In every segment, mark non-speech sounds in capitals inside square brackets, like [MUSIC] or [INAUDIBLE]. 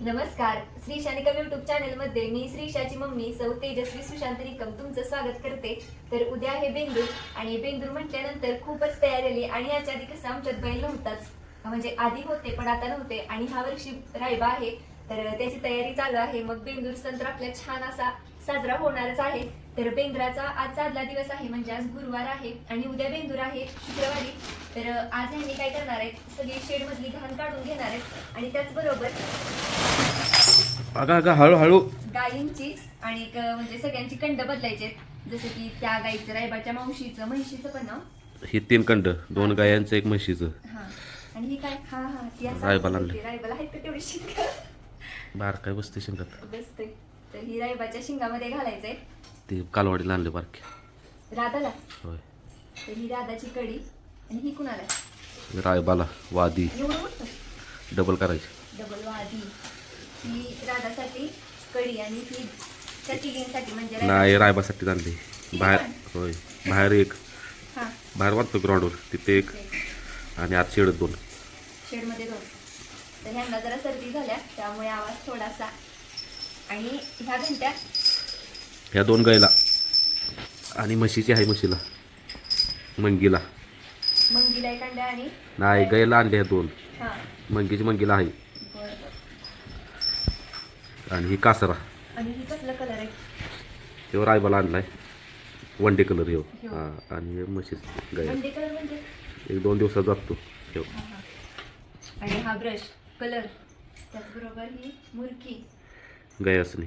नमस्कार श्री शानिकम युट्यूब चॅनलमध्ये मी श्रीशाची मम्मी सौ तेजस्वी सुशांत निकम तुमचं स्वागत करते. तर उद्या आहे बेंदूर आणि बेंदूर म्हटल्यानंतर खूपच तयार आली आणि याच्या आधी कसं आमच्यात बैल नव्हताच. म्हणजे आधी होते पण आता नव्हते आणि ह्या वर्षी रायबा आहे. तर त्याची तयारी चालू आहे. मग बेंदूर संत्र आपल्या छान असा साजरा होणारच आहे. तर बेंद्राचा आजचा आदला दिवस आहे म्हणजे आज गुरुवार आहे आणि उद्या बेंदूर आहे शुक्रवारी. तर आज ह्यांनी काय करणार आहेत? सगळी शेडमधली घाण काढून घेणार आहेत आणि त्याचबरोबर अगा अगा हळूहळू गायींची आणि म्हणजे सगळ्यांची कंड बदलायचे. जसं की त्या गाईचं रायबाच्या मावशीचं म्हशीचं पण नाव ही तीन कंड दोन गायांचं एक म्हशीचं. आणि ही काय? हा हा ती रायबाला. रायबाला आहेत का तेवढी शिंग? बार काय बसते शिंगात. बसते तर ही रायबाच्या शिंगामध्ये घालायचंय. ते कालवाडीला आणले बारके. राधाला? होय. ही राधाची कडी आणि ही कुणाला? रायबाला वादी. डबल करायची. डबल वादी. ही राधासाठी कडी आणि ही म्हणजे नाही रायबासाठी आणली. बाहेर होय. बाहेर एक. हा. बाहेर वाटतो ग्राउंडवर तिथे एक आणि आत शेड दोन. शेडमध्ये दोन. तर ह्यांना जरा सर्दी झाल्या त्यामुळे आवाज थोडासा आणि ह्या घंट्या ह्या दोन गायला. आणि म्हशीची आहे म्हशीला. मंगीला. मंगीला एक अंड्या आणि नाही गायला आणले ह्या दोन. हा. मंगीची मंगीला आहे. बरं बरं. आणि ही कासरा. आणि ही कसलं कलर आहे? तेव्हा रायबाला आणलाय. वन डे कलर ह्यो. हा आणि हे म्हशीच गाय. अंडे कलर म्हणजे? एक दोन दिवसात जातो. ह्यो हा, हा. आणि हा ब्रश कलर. त्याचबरोबर ही मुरकी. गायासनी.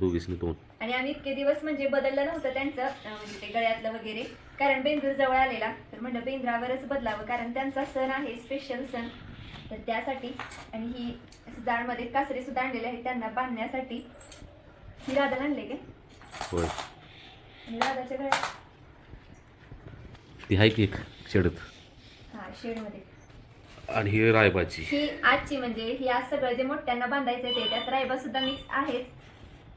दोघीसनी दोन. आणि आम्ही इतके दिवस म्हणजे बदललं नव्हतं त्यांचं अं, म्हणजे ते गळ्यातलं वगैरे. कारण बेंदूर जवळ आलेला. तर म्हणलं बेंद्रावरच बदलावं कारण त्यांचा सण आहे स्पेशल सण. तर त्यासाठी आणि ही असं जाडमध्ये कासरे सुद्धा आणलेले आहेत त्यांना बांधण्यासाठी. ही राधाला आणले होय. आणि राधाच्या गळ्यात. ती आहे की एक शेडत? हा शेडमध्ये. आणि ही रायबाची. ही आजची म्हणजे ही आज सगळं जे मोठ्यांना बांधायचं ते त्यात रायबा सुद्धा मिक्स आहेच.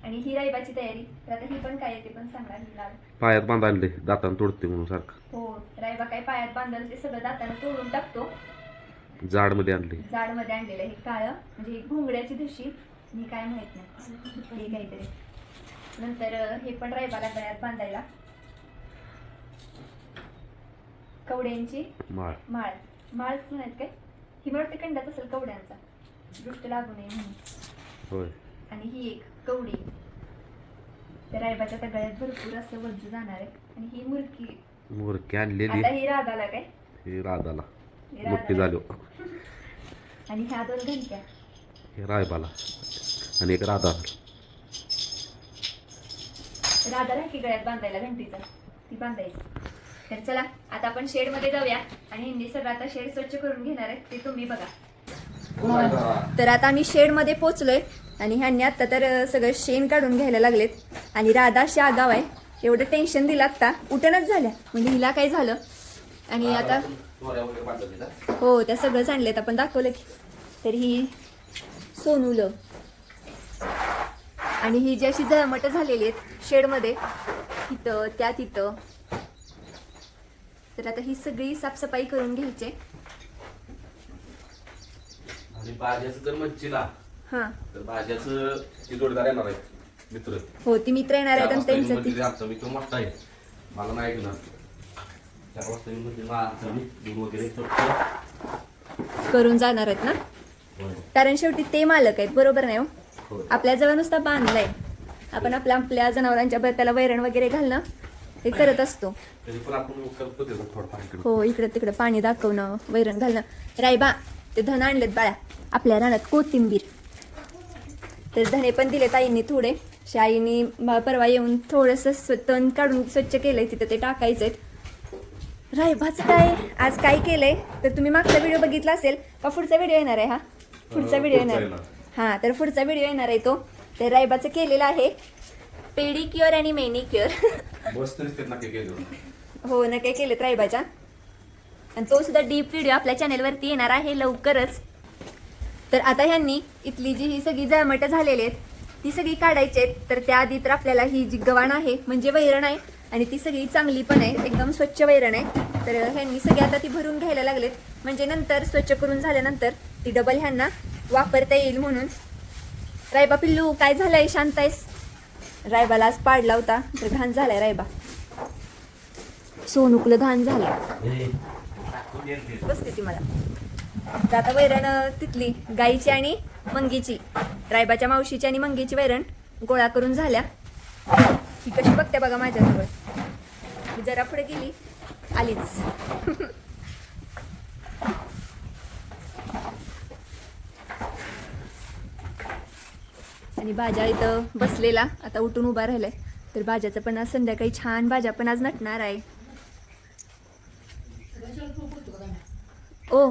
आणि ही रायबाची तयारी. तर आता ही पण काय आहे ते पण सांगा ही लाल पायात बांधा आणले दातान तोडते म्हणून सारखं. हो रायबा काय पायात बांधल ते सगळं दातानं तोडून टाकतो. जाडमध्ये आणले जाडमध्ये आणलेलं हे काळं म्हणजे ही घोंगड्याची दुशी. मी काय माहीत नाही. हे काहीतरी. नंतर अं, हे पण रायबाला गळ्यात बांधायला. कवड्यांची माळ. माळ. माळच म्हणायत काय? ही मला वाटते कंडात असेल कवड्यांचा. दृष्ट लागू नये म्हणून. होय. आणि ही एक कवडी. त्या रायबाच्या त्या गळ्यात भरपूर असं वज्ज जाणार आहे. आणि ही मुरकी. मोरकी आता आणलेली ही राधाला काय? ही राधाला. ही मोठी राधाला. झाली. आणि ह्या दोन घंट्या. हे रायबाला. आणि एक राधा. राधा राखी गळ्यात बांधायला घंटीचा. ती बांधायची. तर चला आता आपण शेडमध्ये जाऊया आणि हिंदी सगळं आता शेड स्वच्छ करून घेणार आहे ते तुम्ही बघा. तर आता आम्ही शेडमध्ये पोचलोय आणि ह्यांनी आता तर सगळं शेण काढून घ्यायला लागलेत. आणि राधा अशी आगाव आहे. एवढं टेन्शन दिलं आता उठणच झाल्या. म्हणजे हिला काय झालं? आणि आता हो त्या सगळंच आणलेत आपण दाखवलं की. तर ही सोनूलं. आणि ही जी अशी जळमट झालेली आहेत शेडमध्ये तिथं त्या तिथं. तर आता ही सगळी साफसफाई करून घ्यायची. आणि भाज्याचं जर म्हणशीला हां. तर भाज्याचं ती जोडीदार येणार आहे मित्र. हो ती मित्र येणार आहेत आणि त्यांचं ती आमचा मित्र मोठा आहे. मला नाही घेणार चार वाजता मी म्हणजे मी दूध वगैरे करून जाणार आहेत ना? होय. कारण शेवटी ते मालक आहेत बरोबर नाही हो? होय. आपल्या जवळ नुसता बांधलाय. आपण आपल्या आपल्या जनावरांच्या त्याला वैरण वगैरे घालणं हे करत असतो. हो इकडं तिकडं पाणी दाखवणं वैरण घालणं. रायबा ते धन आणलेत बाळा. आपल्या रानात कोथिंबीर. तर धने पण दिले ताईंनी थोडे. शाईनी परवा येऊन थोडंसं तण काढून स्वच्छ केलंय तिथं ते टाकायचंय रायबाचं काय? आज काय केलंय? तर तुम्ही मागचा व्हिडिओ बघितला असेल. का पुढचा व्हिडिओ येणार आहे हा? पुढचा व्हिडिओ येणार. हा तर पुढचा व्हिडिओ येणार आहे तो. तर रायबाचं केलेलं आहे. पेडिक्युअर आणि मेनिक्युअर. हो न काय केलं रायबाच्या आणि तो सुद्धा डीप व्हिडिओ आपल्या चॅनेलवरती येणार आहे लवकरच. तर आता ह्यांनी इथली जी ही सगळी जळमटं झालेली आहेत ती सगळी काढायची आहेत. तर त्याआधी तर आपल्याला ही जी गवाण आहे म्हणजे वैरण आहे आणि ती सगळी चांगली पण आहे एकदम स्वच्छ वैरण आहे. तर ह्यांनी सगळी आता ती भरून घ्यायला लागलेत. म्हणजे नंतर स्वच्छ करून झाल्यानंतर ती डबल ह्यांना वापरता येईल म्हणून. रायबा पिल्लू काय झालंय? शांत आहेस? रायबाला आज पाडला होता तर घाण झालाय रायबा. सोनुकलं घाण झालंय. बसते ती मला. तर आता वैरण तिथली गाईची आणि मंगीची रायबाच्या मावशीची आणि मंगीची वैरण गोळा करून झाल्या. ही कशी बघते बघा माझ्याजवळ. मी जरा पुढे गेली आलीच. [LAUGHS] आणि भाज्या इथं बसलेला. आता उठून उभा राहिलाय. तर भाज्याचं पण आज संध्याकाळी छान भाज्या पण आज नटणार आहे. ओ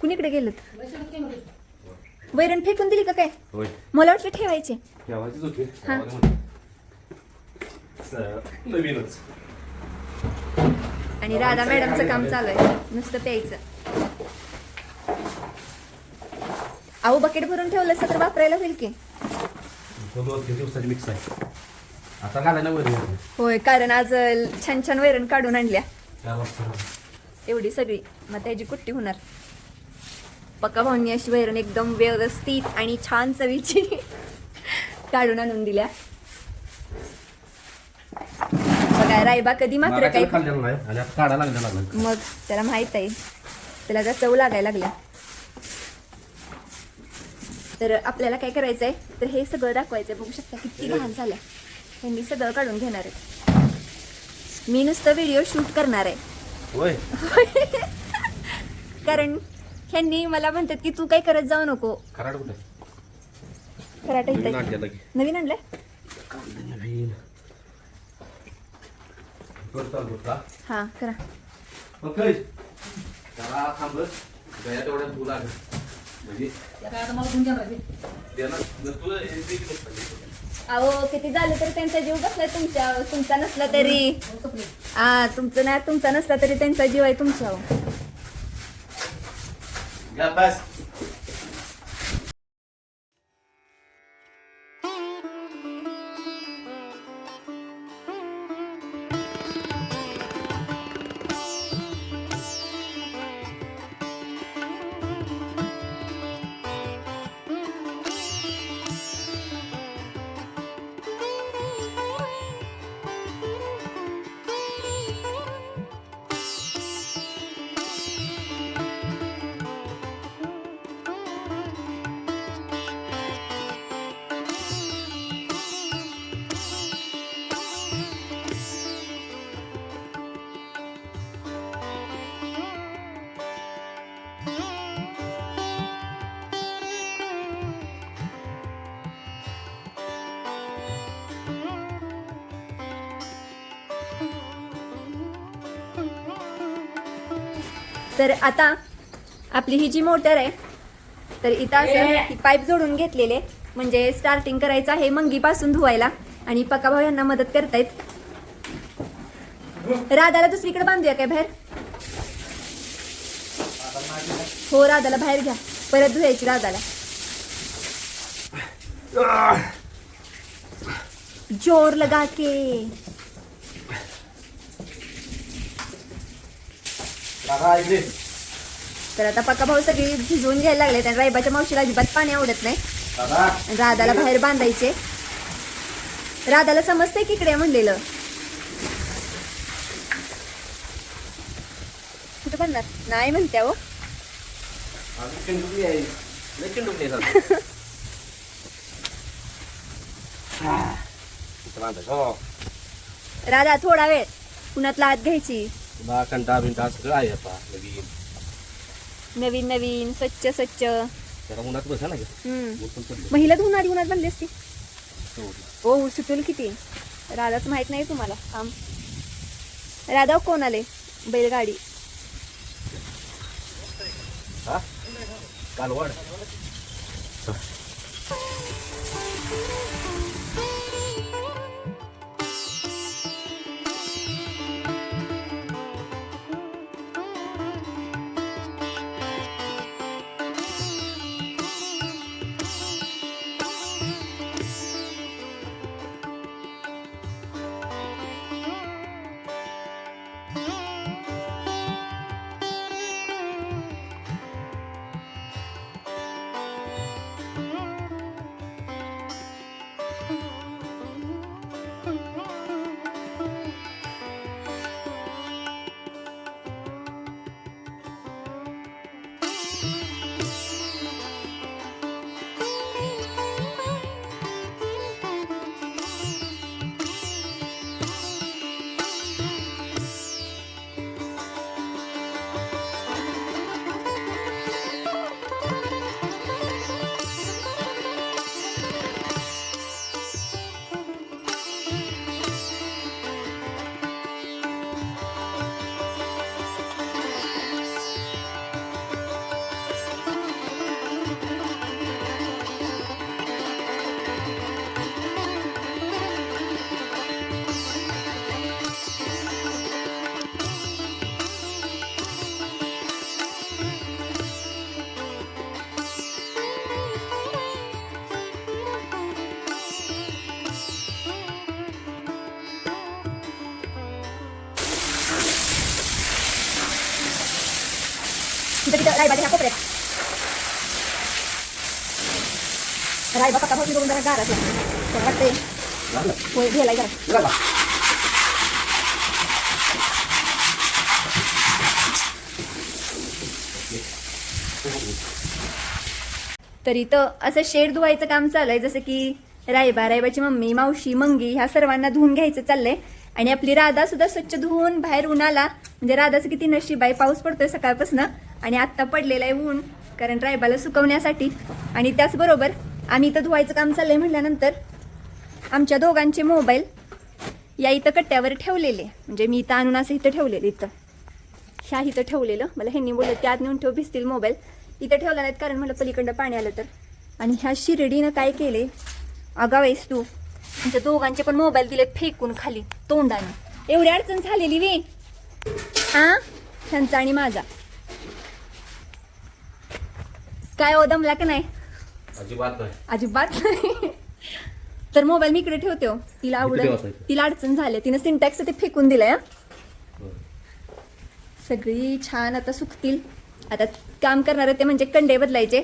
कुणीकडे गेलं वैरण फेकून दिली का काय? मला वाटलं ठेवायचे. हा. आणि राधा मॅडमचं काम चालू आहे. नुसतं प्यायचं. अहो बकेट भरून ठेवलं तर वापरायला होईल की? तो दोन तीन दिवसाची मिक्स आहे. आता घालायला वर होय कारण आज छान छान वैरण काढून आणल्या. चार वाजता एवढी सगळी. मग त्याची कुट्टी होणार. पक्का भाऊंनी अशी वैरण एकदम व्यवस्थित आणि छान चवीची काढून आणून दिल्या. बघा रायबा कधी मात्र मागायला काही खाल्लेलं नाही आणि आता काढायला लागलं लागलं मग त्याला माहीत आहे. त्याला चव लागायला लागल्या. तर आपल्याला काय करायचं आहे तर हे सगळं दाखवायचं आहे बघू शकता किती घाण झाल्या. त्यांनी सगळं काढून घेणार आहे. मी नुसतं व्हिडिओ शूट करणार आहे. [LAUGHS] कारण ह्यांनी मला म्हणतात की तू काही करत जाऊ नको. खराटा नवीन इथं. नवीन आणलंय? हा करा. अहो किती झालं तरी त्यांचा जीव बसलाय तुमच्या. तुमचा नसला तरी. हा तुमचं नाही तुमचा नसला तरी त्यांचा जीव आहे तुमच्या. तर आता आपली ही जी मोटर आहे तर इथं असं ही पाईप जोडून घेतलेले म्हणजे स्टार्टिंग करायचं आहे मंगीपासून धुवायला. आणि पक्का भाऊ यांना मदत करतायत. राधाला दुसरीकडे बांधूया काय बाहेर? हो राधाला बाहेर घ्या. परत धुवायची राधाला. जोर लगा के दादा इकडे तर आता पक्का भाऊ सगळी भिजवून घ्यायला लागले आणि रायबाच्या मावशीला अजिबात पाणी आवडत नाही. राधाला बाहेर बांधायचे. राधाला समजतंय की इकडे म्हणलेलं. कुठं बांधणार नाही म्हणत्या हो. [LAUGHS] हा. राधा थोडा वेळ. पुण्यातला हात घ्यायची. तुला कंटा बिंटा सगळं आहे आता नवीन नवीन नवीन स्वच्छ स्वच्छ उन्हात बसा ना हम्म. महिला धुणारी उन्हात बांधली असती हो. ओ सुटेल किती राधाच माहीत नाही तुम्हाला आम राधा कोण आले बैलगाडी हा? कालवड तिथं तिथं रायबाच्या ह्या कोपऱ्यात रायबा पक्का भाऊ बघून जरा गार असला वाटतंय लागलं होय गेलाय जरा लागला तर इथं असं शेड धुवायचं काम चालू आहे जसं की रायबा रायबाची मम्मी मावशी मंगी ह्या सर्वांना धुवून घ्यायचं चाललंय आणि आपली राधा सुद्धा स्वच्छ धुवून बाहेर उन्हाला म्हणजे राधाचं किती नशीब आहे पाऊस पडतोय सकाळपासून आणि आत्ता पडलेलं आहे ऊन कारण रायबाला सुकवण्यासाठी. आणि त्याचबरोबर आम्ही इथं धुवायचं काम चाललंय म्हटल्यानंतर आमच्या दोघांचे मोबाईल या इथं कट्ट्यावर ठेवलेले. म्हणजे मी इथं आणून असं इथं ठेवलेलं इथं. ह्या इथं ठेवलेलं. मला ह्यांनी बोललं त्यात नेऊन ठेव भिजतील मोबाईल. इथं ठेवला नाहीत कारण मला पलीकडं पाणी आलं तर. आणि ह्या शिर्डीनं काय केले अगावेस तू. म्हणजे दोघांचे पण मोबाईल दिले फेकून खाली तोंडाने. एवढी अडचण झालेली वे. हा? ह्यांचा आणि माझा. काय ओ दमला का नाही? अजिबात नाही. अजिबात नाही. तर मोबाईल मी इकडे ठेवते हो. तिला इकडे. ठेवायचा. तिला अडचण झाली. तिनं सिंटॅक्स ते फेकून दिलंय हा. सगळी छान आता सुकतील. आता काम करणार ते म्हणजे कंडे बदलायचे.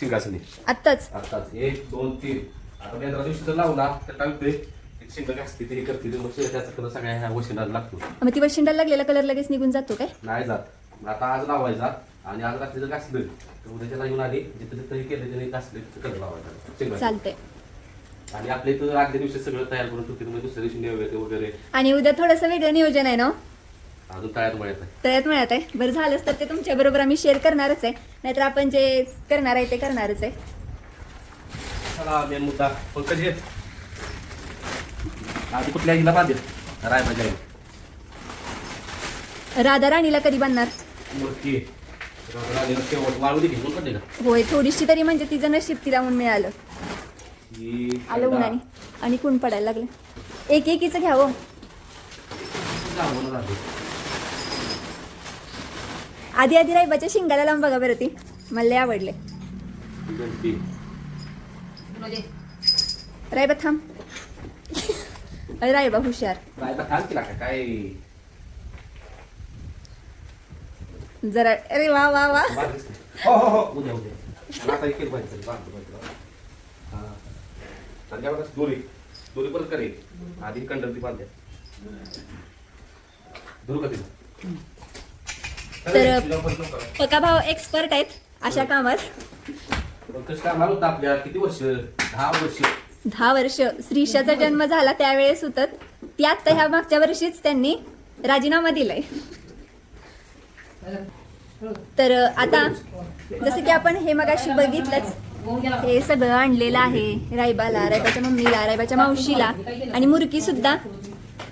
शिंगासनी. आत्ताच. आताच एक दोन तीन. आता दिवशी लावला तर काय होते एक शिंग असते ते हे करते. ते मग त्याचा कलर सगळ्या ह्या लागतो. मग ती वशिंडाला लागलेला कलर लगेच निघून जातो काय? नाही जात. आता आज लावायचा. आणि आज रात्री जर घासलं तर उद्याच्या येऊन आली जिथं जिथं हे केलं त्याने घासले तिथं कलर लावायचा शिंगाचं. चालतंय. आणि आपल्या इथं आदल्या दिवशी सगळं तयार करून ठेवते मग दुसऱ्या दिवशी नैवेद्य वगैरे. आणि उद्या थोडंसं वेगळं नियोजन आहे ना? हो? अजून तयार मिळत आहे तळ्यात मिळत आहे. बरं झालंच तर ते तुमच्या बरोबर आम्ही शेअर करणारच आहे. नाहीतर आपण जे करणार आहे ते करणारच आहे. चला मेन मुद्दा. पंकज ये आधी कुठल्या बांधेल? रायबाजी आहे राधा राणीला कधी बांधणार? मूर्ती. होय थोडीशी तरी म्हणजे तिचं नशीब तिला ऊन मिळालं. ही आलं उन्हाने. आणि कोण पडायला लागलं? एक एकीचं घ्यावं झाली. आधी आधी रायबाच्या शिंगाला लावून बघा बरं ती. मला लय आवडले गणपती. रायबा थांब. अरे रायबा हुशार काय? जरा अरे वा वा वा. [LAUGHS] हो हो हो. उद्या उद्या. आता एक. संध्याकाळी दोरी. दोरी परत आधी बांधल्या दुरू तर-. पका भाऊ एक्सपर्ट आहेत अशा कामात. कसं कामाला होतं आपल्या? किती वर्ष? दहा वर्ष. दहा वर्ष. श्रीषाचा जन्म झाला त्यावेळेस होतात ती आत्ता ह्या मागच्या वर्षीच त्यांनी राजीनामा दिलाय. तर आता जसं की आपण हे मगाशी बघितलंच हे सगळं आणलेलं आहे रायबाला रायबाच्या मम्मीला रायबाच्या मावशीला आणि मुरकी सुद्धा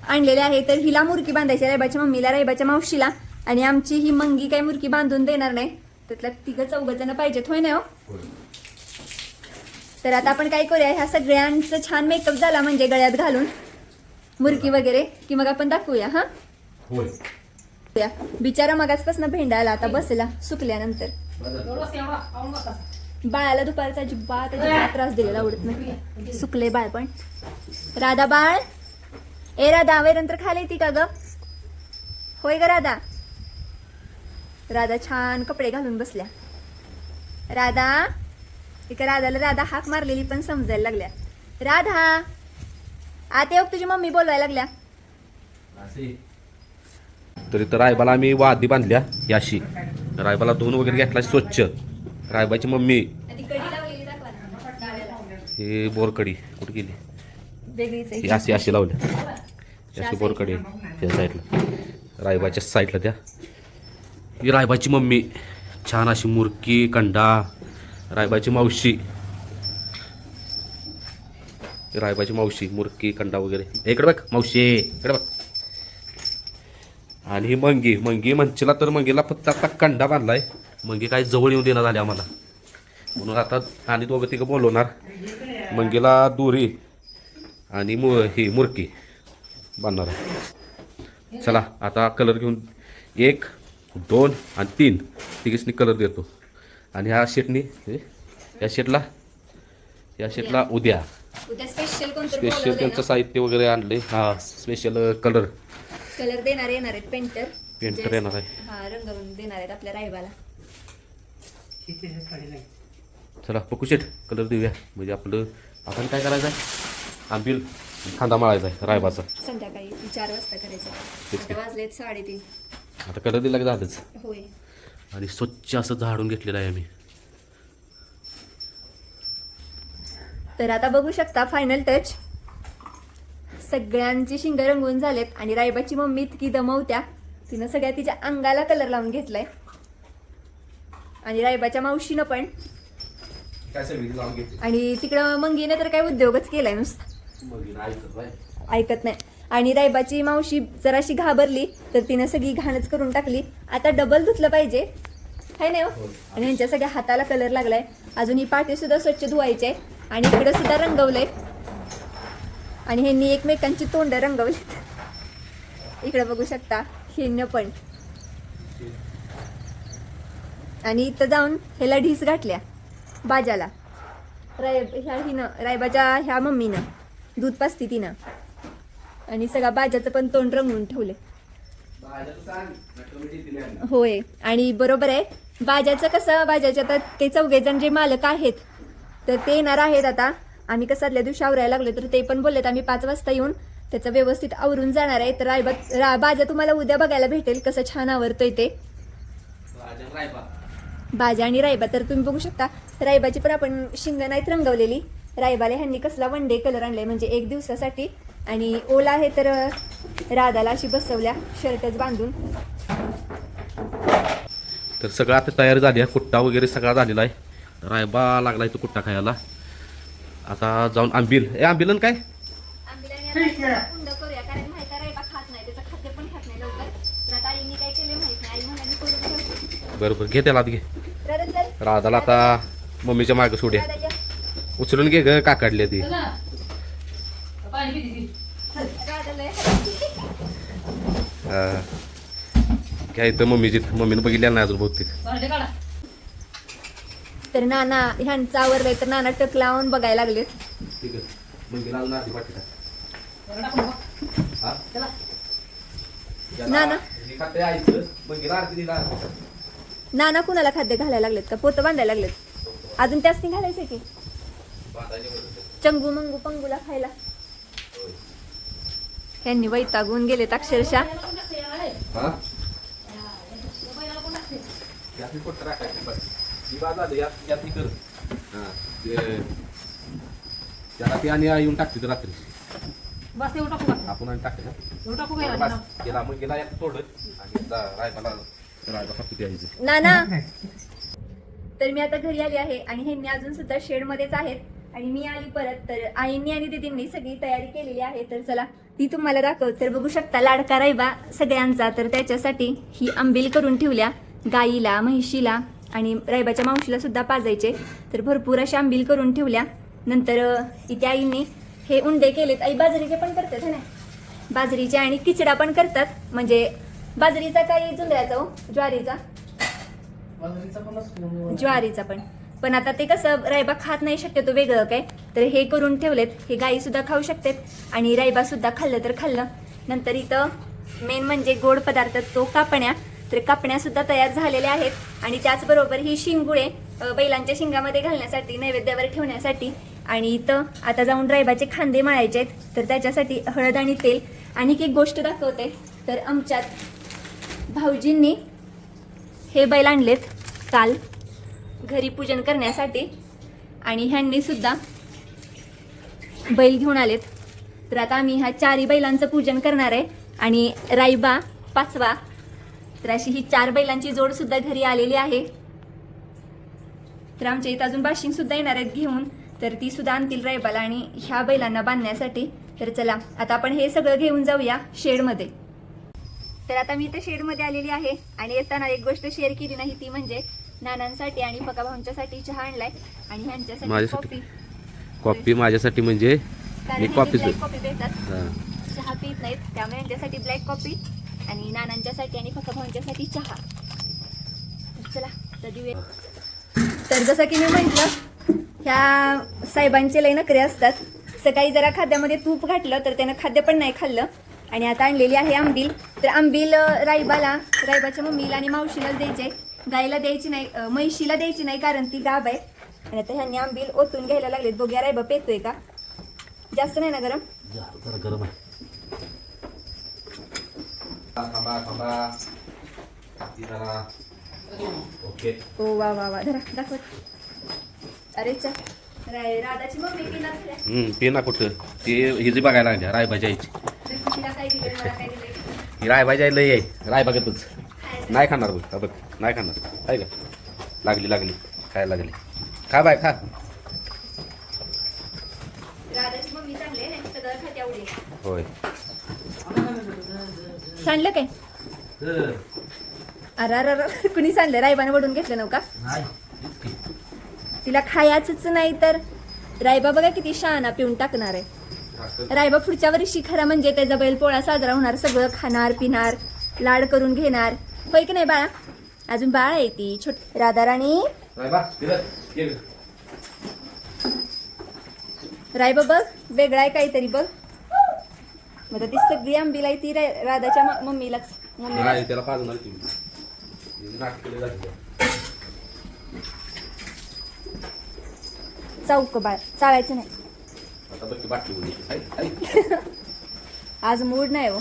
आणलेले आहे. तर हिला मुरकी बांधायची रायबाच्या मम्मीला रायबाच्या मावशीला आणि आमची ही मंगी काही मुरकी बांधून देणार नाही. त्यातल्या तिघं चौघ जण पाहिजेत होय ना हो? तर आता आपण काय करूया ह्या सगळ्यांचं छान मेकअप झाला म्हणजे गळ्यात घालून मुरकी वगैरे की मग आपण दाखवूया हा? होय. बिचारा मगाचपासून भेंडायला आता बसला सुकल्यानंतर. बाळाला दुपारचा अजिबात अजिबात त्रास दिलेला आवडत नाही. सुकले बाळ पण. राधा बाळ. ए राधा नंतर खाली येते का ग? होय ग राधा? राधा छान कपडे घालून बसल्या. राधा? एका राधाला राधा हाक मारलेली पण समजायला लागल्या. राधा? आता येऊ तुझी मम्मी बोलवायला लागल्या. तर इथं रायबाला आम्ही वादी बांधल्या याशी. रायबाला धुवून वगैरे घेतला स्वच्छ. रायबाची मम्मी. हे बोरकडी. कुठे गेली? अशी अशी लावल्या. अशी बोरकडी त्या साईडला. रायबाच्या साईडला त्या. ही रायबाची मम्मी. छान अशी मुरकी कंडा. रायबाची मावशी. रायबाची मावशी. मुरकी कंडा वगैरे. इकडे बघ मावशी. इकडे बघ. आणि ही मंगी मंगी मंचीला तर मंगीला फक्त आता कंडा बांधलाय. मंगी काय जवळ येऊन देणार झाली आम्हाला. म्हणून आता आणि दोघं तिघं बोलवणार. मंगीला दोरी आणि मु ही मुरकी बांधणार आहे. चला आता कलर घेऊन एक दोन आणि तीन तिघीसनी कलर देतो. आणि ह्या शेटनी हे, या शेटला या शेटला उद्या. स्पेशल त्यांचं साहित्य वगैरे आणले हा स्पेशल कलर कलर देणार येणार आहेत पेंटर पेंटर येणार आहे. हा रंगवून देणार आहेत आपल्या रायबाला. चला पकुशेट कलर देऊया. म्हणजे आपलं आपण काय करायचं आहे? आंबील कांदा मळायचा आहे रायबाचा. संध्याकाळी चार वाजता करायचं. आता वाजलेत साडेतीन. आता कलर दिला की झालंच. होय. आणि स्वच्छ असं झाडून घेतलेलं आहे आम्ही. तर आता बघू शकता फायनल टच सगळ्यांची शिंग रंगवून झालेत आणि रायबाची मम्मी इतकी दमवत्या तिनं सगळ्या तिच्या अंगाला कलर लावून घेतलाय. आणि रायबाच्या मावशीनं पण. आणि तिकडं मंगीने तर काय उद्योगच केलाय नुसता. ऐकत नाही. आणि रायबाची मावशी जराशी घाबरली तर तिनं सगळी घाणच करून टाकली. आता डबल धुतलं पाहिजे. है नाही हो? आणि यांच्या सगळ्या हाताला कलर लागलाय. अजून ही पाठी सुद्धा स्वच्छ धुवायचे आणि इकडं सुद्धा रंगवलंय. आणि ह्यांनी एकमेकांची तोंड रंगवलीत. इकडे बघू शकता हिनं पण. आणि इथं जाऊन ह्याला ढीस घातल्या बाजाला. राय ह्या हिनं रायबाच्या ह्या मम्मीनं दूध पाजती तिनं. आणि सगळा बाजाचं पण तोंड रंगवून ठेवले होय आणि बरोबर आहे. बाजाचं कसं बाजाच्या आता ते चौघे जण जे मालक आहेत तर ते येणार आहेत आता. आम्ही कसं आदल्या दिवशी आवरायला लागलो तर ते पण बोललेत आम्ही पाच वाजता येऊन त्याचं व्यवस्थित आवरून जाणार आहे. तर रायबा रा बाजा तुम्हाला उद्या बघायला भेटेल कसं छान आवरतोय ते. बाजा आणि रायबा. तर तुम्ही बघू शकता रायबाची पण आपण शिंग नाहीत रंगवलेली. रायबाला ह्यांनी कसला वन डे कलर आणलाय म्हणजे एक दिवसासाठी. आणि ओला आहे तर राधाला अशी बसवल्या शर्टच बांधून. तर सगळं आता तयार झाली आहे कुट्टा वगैरे सगळा झालेला आहे. रायबा लागलाय तो कुट्टा खायला. आता जाऊन आंबील. ए आंबीलन काय? कुंड करूया कारण माहिती आहे रायबा खात नाही त्याचं खाद्य पण खात नाही लवकर. तर आता आईने काय केले माहीत नाही. आई म्हणाली करून ठेवते बरं बरं घे त्याला आत घे. राधाला आता मम्मीच्या मागे सोड्या. उचलून घे ग का काढली ती. घ्या इथं मम्मीची मम्मीनं बघितलेलं नाही अजून बहुतेक. तर नाना ह्यांचं आवरलंय तर नाना टक लावून बघायला लागलेत ठीक आहे. हा? ना, ना. हे खाते आईचं मम्मीला आरती दिला नाना कुणाला खाद्य घालायला लागलेत का पोतं बांधायला लागलेत अजून त्याच नाही घालायचं की. चंगू मंगू पंगूला खायला यांनी वैतागून गेलेत अक्षरशः हा? यातली पोटं राखायची बस. बाज आली, यात- यात कर. हा, ते- त्याला ती आणि येऊन टाकते ते रात्री. आपण आणि टाकते ना. बस, गेला मग गेला यात आणि आता रायबाला रायबा खाते द्यायचं नाना! तर मी आता घरी आली आहे आणि ह्यांनी अजून सुद्धा शेड मध्येच आहेत. आणि मी आली परत तर आईंनी आणि दिदींनी सगळी तयारी केलेली आहे. तर चला ती तुम्हाला दाखव तर बघू शकता लाडका रायबा सगळ्यांचा. तर त्याच्यासाठी ही आंबील करून ठेवल्या गाईला म्हैशीला. आणि रायबाच्या मावशीला सुद्धा पाजायचे. तर भरपूर अशा आंबील करून ठेवल्या. नंतर इथे आईंनी हे उंडे केलेत. आई बाजरीचे पण करतात है ना? बाजरीचे आणि खिचडा पण करतात. म्हणजे बाजरीचा काही जुंधळ्याचा हो? ज्वारीचा? ज्वारीचा पण. पण आता ते कसं रायबा खात नाही शक्यतो वेगळं काय. तर हे करून ठेवलेत. हे गाई सुद्धा खाऊ शकतात. आणि रायबा सुद्धा खाल्लं तर खाल्लं. नंतर इथं मेन म्हणजे गोड पदार्थ तो कापण्या. तर कापण्या सुद्धा तयार झालेल्या आहेत. आणि त्याचबरोबर ही शिंगुळे बैलांच्या शिंगामध्ये घालण्यासाठी नैवेद्यावर ठेवण्यासाठी आणि इथं आता जाऊन रायबाचे खांदे मळायचे आहेत तर त्याच्यासाठी हळद आणि तेल. आणि एक गोष्ट दाखवते तर आमच्यात भाऊजींनी हे बैल आणलेत काल घरी पूजन करण्यासाठी. आणि ह्यांनी सुद्धा बैल घेऊन आलेत. तर आता आम्ही ह्या चारही बैलांचं पूजन करणार आहे. आणि रायबा पाचवा तर अशी ही चार बैलांची जोड सुद्धा घरी आलेली आहे. तर आमच्या इथं अजून बाशिंग सुद्धा येणार आहेत घेऊन. तर ती सुद्धा आणतील रायबाला आणि ह्या बैलांना बांधण्यासाठी. तर चला आता आपण हे सगळं घेऊन जाऊया शेडमध्ये. तर आता मी इथे शेडमध्ये आलेली आहे आणि येताना एक गोष्ट शेअर केली नाही ती म्हणजे नानांसाठी आणि पका भाऊंच्यासाठी चहा आणलाय आणि ह्यांच्यासाठी? कॉफी कॉफी माझ्यासाठी म्हणजे? कॉफी पितात. हा. चहा पित नाहीत त्यामुळे यांच्यासाठी ब्लॅक कॉफी आणि नानांच्यासाठी आणि फक्त भाऊंच्यासाठी चहा. चला तर देऊया. तर जसं की मी म्हटलं ह्या साहेबांचे लय नखरे असतात. सकाळी जरा खाद्यामध्ये तूप घातलं तर त्यानं खाद्य पण नाही खाल्लं. आणि आता आणलेली आहे आंबील. तर आंबील राईबाला राईबाच्या रायबाच्या मम्मीला आणि मावशीलाच द्यायचे गाईला द्यायची नाही म्हैशीला द्यायची नाही कारण ती गाब आहे. आणि आता ह्यांनी आंबील ओतून घ्यायला लागलेत. बघूया रायबा पेतोय का? जास्त नाही ना गरम? जरा गरम आहे. थांबा थांबा ती जरा ओके ओ वा वा वा धरा दाखवत अरे चा राय- राधाची मम्मी पिला झाल्या हम्म ते ना कुठं ते ही जी बघायला लागल्या रायबाजी आईची तिला काय दिलं मला काय दिलं ही रायबाजी आई लय आहे रायबागतच नाही खाणार बघ हा बघ नाही खाणार आहे का लागली लागली काय लागली खा बाय खा राधाची मम्मी चांगली आहे ना सगळं खाते आवडी होय सांडलं काय? अरे अरे अरे कुणी सांडलं? रायबाने वडून घेतलं नव्ह का? तिला खायचंच नाही तर? रायबा बघा किती शहाणा पिऊन टाकणार आहे. रायबा पुढच्या वर्षी खरा म्हणजे त्याचा बैलपोळा साजरा होणार सगळं खाणार पिणार लाड करून घेणार. होय की नाही बाळा? अजून बाळ आहे ती छोट राधाराणी. रायबा बघ वेगळा आहे काहीतरी बघ. मग आता ती सगळी आंबीला ती रा- राधाच्या म- मम्मीलाच. मम्मीला नाही त्याला पाजणार तुम्ही चौक बाळ. चालायचं नाही. आता बघ ती बाटली उडली. आई, आई. [LAUGHS] आज मूड नाही हो.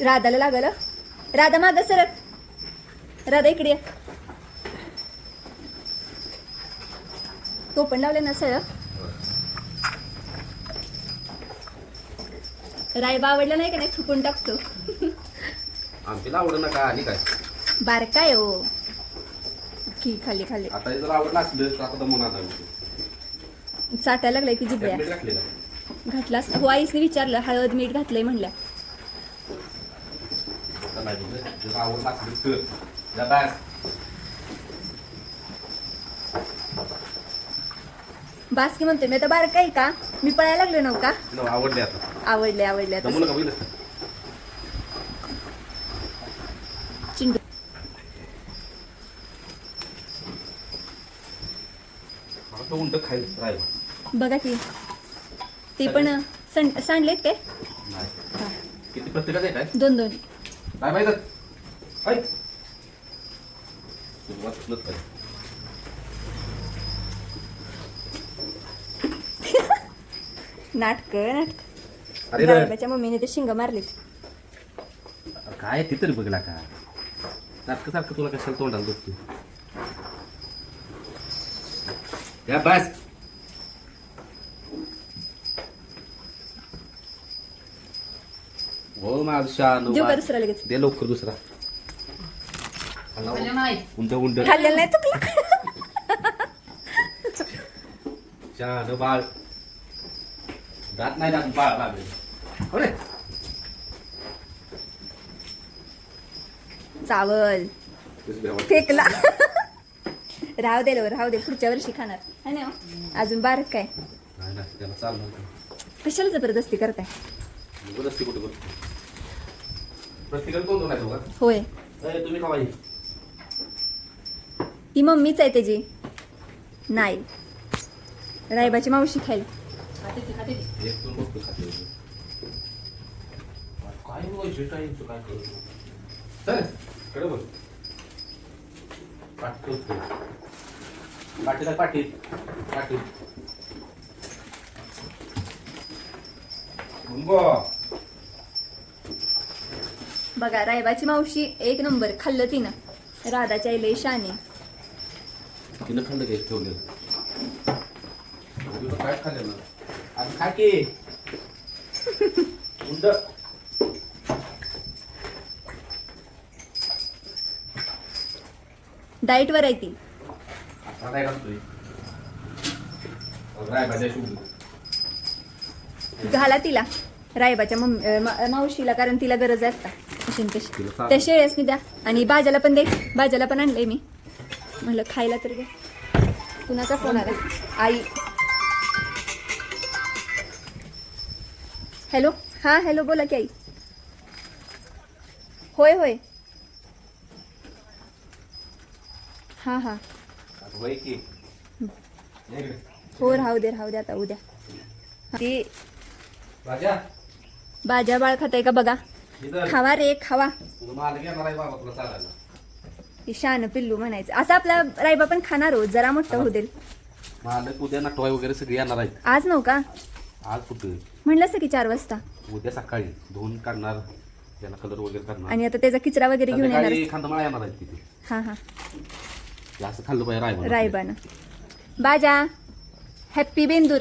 राधाला लागल? राधा माग सरक. राधा इकडे ये. तो पण लावले ना सळ रायबा आवडला नाही का नाही? थुकून टाकतो. आमच्याला आवडलं ना का आणि काय? बारका आहे हो. की खाली खाली. आता जर आवडलं असलं तर आता दमून आणा चाटायला लागलाय की जिभल्या टाकलेलं घातलास हो आईसने विचारलं हळद मीठ घातलंय म्हणल्या. आता नाही बघ. जर आवडलं असलं तर जा बाहेर. बासकी म्हणते मी आता बारका आहे का? मी पळायला लागले नव्ह का तिला आवडले आता. आवडले आवडले चिंडू बघा. की. ते पण सांडलेत काय. किती प्रत्येकाचं आहे काय? दोन दोन. काय माहीत. ऐक. सुरुवात काय [LAUGHS] नाटक नाटक. अरे रे. मम्मीने ते शिंग मारलीत काय ते तरी बघला का? सारखं सारखं तुला कशाला तोंडाला बघतो या बस. हो माझ शान देऊ का दुसरा लगेच? दे लवकर दुसरा. उंड उंड खाल्लेलं नाही चुकलं. शान बाळ. दात नाही दात बाळ लागले हो रे चावल फेकला राहू दे राहू दे पुढच्या वर्षी खाणार. है ना? अजून बारक काय? कशाला जबरदस्ती करताय? होय. ती मम्मीच आहे त्याची. नाही. रायबाची मावशी खायला एक दोन बघतो खाते काय. चलकडे बघ पाटील. मुंगो. बघा रायबाची मावशी एक नंबर खाल्लं तिनं. राधाच्या आईले शाने तिनं खाल्लं काय ठेवलेलं काय खाल्लं आणि खा की. [LAUGHS] उंड डाएटवर आहे ती. घाला तिला रायबाच्या मम्मी मावशीला कारण तिला गरज आता. अशी तशी. त्या शेळ्यासनी द्या. आणि बाजाला पण दे. बाजाला पण आणलंय मी. म्हणलं खायला तर दे. कुणाचा फोन आला? आई. हॅलो? हा हॅलो बोला की आई. होय होय. हां हां. की. हो राहू दे राहू दे आता उद्या. ती राजा. बाजा बाळ खाताय का बघा. इधर खावा रे खावा. तुझं मालक येणार आहे बाबा तुला चालायला. शान पिल्लू म्हणायचं. असं आपला रायबा पण खाणार हो जरा मोठं होऊ देईल. मालक उद्या नटवाय वगैरे सगळे येणार आहेत. आज नव्ह का? आज कुठं? म्हणलं असं की चार वाजता. उद्या सकाळी धुवून काढणार त्याला कलर वगैरे करणार. आणि आता त्याचा किचरा वगैरे घेऊन येणार. संध्याकाळी खांदमाळा येणार आहेत तिथे. हा हा. असं खाल्लं पाहिजे राय रायबानं बाजा हॅप्पी बेंदूर.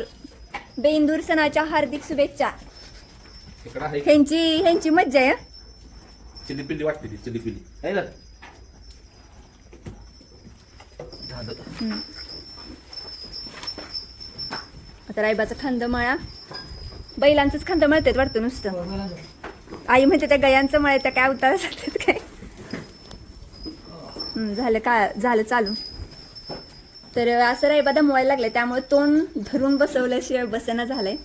बेंदूर सणाच्या हार्दिक शुभेच्छा. इकडं आहे. ह्यांची ह्यांची मज्जा आहे हं? चिली पिल्ली वाटते ती चिली पिल्ली आहे ना? झालं. आता रायबाचा खांद मळा. बैलांचंच खांद मळतात वाटतं नुसतं. आई म्हणते त्या गयांचं मळा त्या काय उतार झालं का झालं चालू. तर असं रायबा दमवायला लागले त्यामुळे तोंड धरून बसवल्याशिवाय बसना झालंय.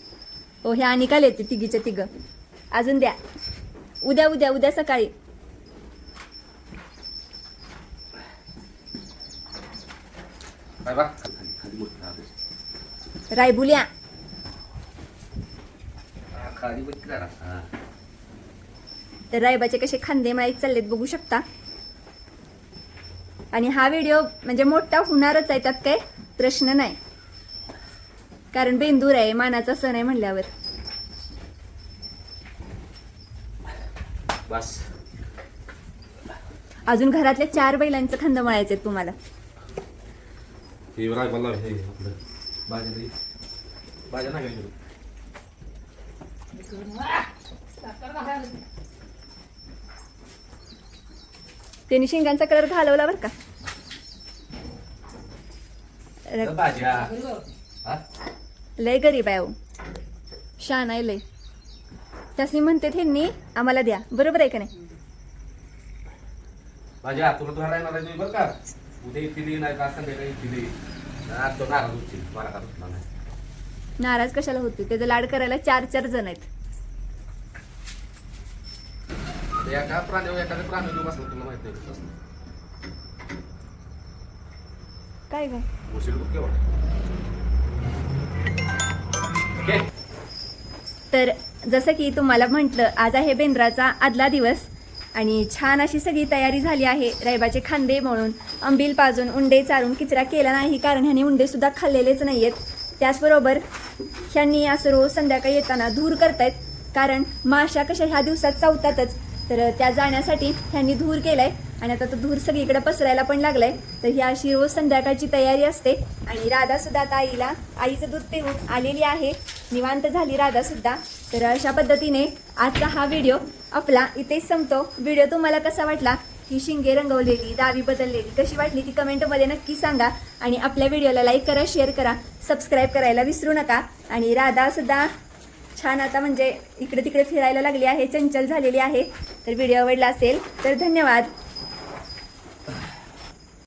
हो ह्या आणि काल येते तिघीच्या तिघ. अजून द्या. उद्या उद्या उद्या सकाळी. रायबुल्या. तर रायबाचे कसे खांदे माहीत चाललेत बघू शकता. आणि हा व्हिडिओ म्हणजे मोठा होणारच आहे त्यात काय प्रश्न नाही. कारण बेंदूर आहे मानाचा सण आहे म्हणल्यावर. बस. अजून घरातल्या चार बैलांचं खांद मळायचं आहे तुम्हाला. त्यांनी शिंगांचा कलर घालवला बरं का? लय गरीब आहे हो. शान आहे लय. त्यासनी म्हणते त्यांनी आम्हाला द्या. बरोबर आहे का नाही? येणार आहे तुम्ही बरं का? उद्या नाही का संध्याकाळी आज तो नाराज होतील मला का नाही. नाराज कशाला होतो? त्याचं लाड करायला चार चार जण आहेत. एका प्राणी एखाद्या प्राणी घेऊन बसला तुला माहिती आहे कसं? काय ओके तर जसं की तुम्हाला म्हटलं आज आहे बेंद्राचा आदला दिवस आणि छान अशी सगळी तयारी झाली आहे रैबाचे खांदे म्हणून. अंबिल पाजून उंडे चारून किचरा केला नाही कारण ह्यांनी उंडे सुद्धा खाल्लेलेच नाही आहेत त्याचबरोबर ह्यांनी असं रोज संध्याकाळी येताना धूर करतायत कारण माशा कशा ह्या दिवसात चावतातच. तर त्या जाण्यासाठी ह्यांनी धूर केलाय. आणि आता तो धूर सगळीकडे पसरायला पण लागलाय. तर ही अशी रोज संध्याकाळची तयारी असते. आणि राधा सुद्धा आता आईला आईचं दूध पिऊन आलेली आहे. निवांत झाली राधा सुद्धा. तर अशा पद्धतीने आजचा हा व्हिडिओ आपला इथेच संपतो. व्हिडिओ तुम्हाला कसा वाटला? ही शिंगे रंगवलेली दावी बदललेली कशी वाटली ती कमेंटमध्ये नक्की सांगा. आणि आपल्या व्हिडिओला लाईक करा शेअर करा सबस्क्राईब करायला विसरू नका. आणि राधा सुद्धा छान आता म्हणजे इकडे तिकडे फिरायला लागली आहे चंचल झालेली आहे. तर व्हिडिओ आवडला असेल तर धन्यवाद.